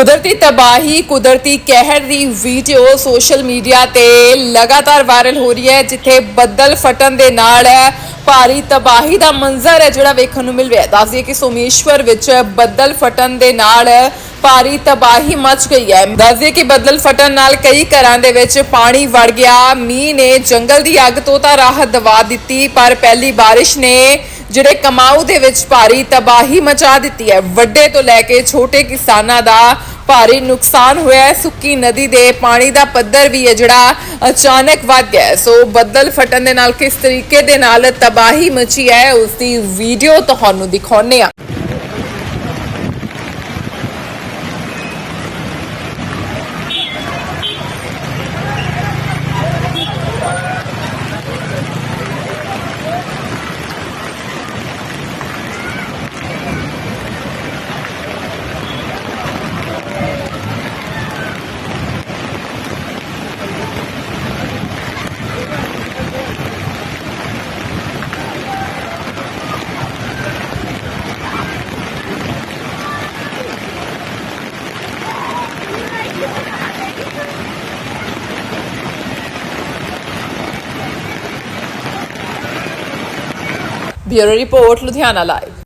ਕੁਦਰਤੀ ਤਬਾਹੀ, ਕੁਦਰਤੀ ਕਹਿਰ ਦੀ ਵੀਡੀਓ ਸੋਸ਼ਲ ਮੀਡੀਆ ਤੇ ਲਗਾਤਾਰ ਵਾਇਰਲ ਹੋ ਰਹੀ ਹੈ, ਜਿੱਥੇ ਬੱਦਲ ਫਟਣ ਦੇ ਨਾਲ ਭਾਰੀ ਤਬਾਹੀ ਦਾ ਮੰਜ਼ਰ ਹੈ ਜਿਹੜਾ ਵੇਖਣ ਨੂੰ ਮਿਲ ਰਿਹਾ ਹੈ। ਦੱਸ ਕਿ ਸੋਮੇਸ਼ਵਰ ਵਿੱਚ ਬੱਦਲ ਫਟਣ ਦੇ ਨਾਲ ਭਾਰੀ ਤਬਾਹੀ ਮਚ ਗਈ ਹੈ। ਦੱਸ ਕਿ ਬੱਦਲ ਫਟਣ ਨਾਲ ਕਈ ਘਰਾਂ ਦੇ ਵਿੱਚ ਪਾਣੀ ਵੜ ਗਿਆ। ਮੀਂਹ ਨੇ ਜੰਗਲ ਦੀ ਅੱਗ ਤੋਂ ਤਾਂ ਰਾਹਤ ਦਵਾ ਦਿੱਤੀ, ਪਰ ਪਹਿਲੀ ਬਾਰਿਸ਼ ਨੇ ਜਿਹੜੇ ਕਮਾਊ ਦੇ ਵਿੱਚ ਭਾਰੀ ਤਬਾਹੀ ਮਚਾ ਦਿੱਤੀ ਹੈ। ਵੱਡੇ ਤੋਂ ਲੈ ਕੇ ਛੋਟੇ ਕਿਸਾਨਾਂ ਦਾ ਭਾਰੀ ਨੁਕਸਾਨ ਹੋਇਆ ਹੈ। ਸੁੱਕੀ ਨਦੀ ਦੇ ਪਾਣੀ ਦਾ ਪੱਧਰ ਵੀ ਹੈ ਜਿਹੜਾ ਅਚਾਨਕ ਵੱਧ ਗਿਆ ਸੋ ਬੱਦਲ ਫਟਣ ਦੇ ਨਾਲ ਕਿਸ ਤਰੀਕੇ ਦੇ ਨਾਲ ਤਬਾਹੀ ਮਚੀ ਹੈ, ਉਸ ਦੀ ਵੀਡੀਓ ਤੁਹਾਨੂੰ ਦਿਖਾਉਂਦੇ ਆ The Report, Ludhiana Live.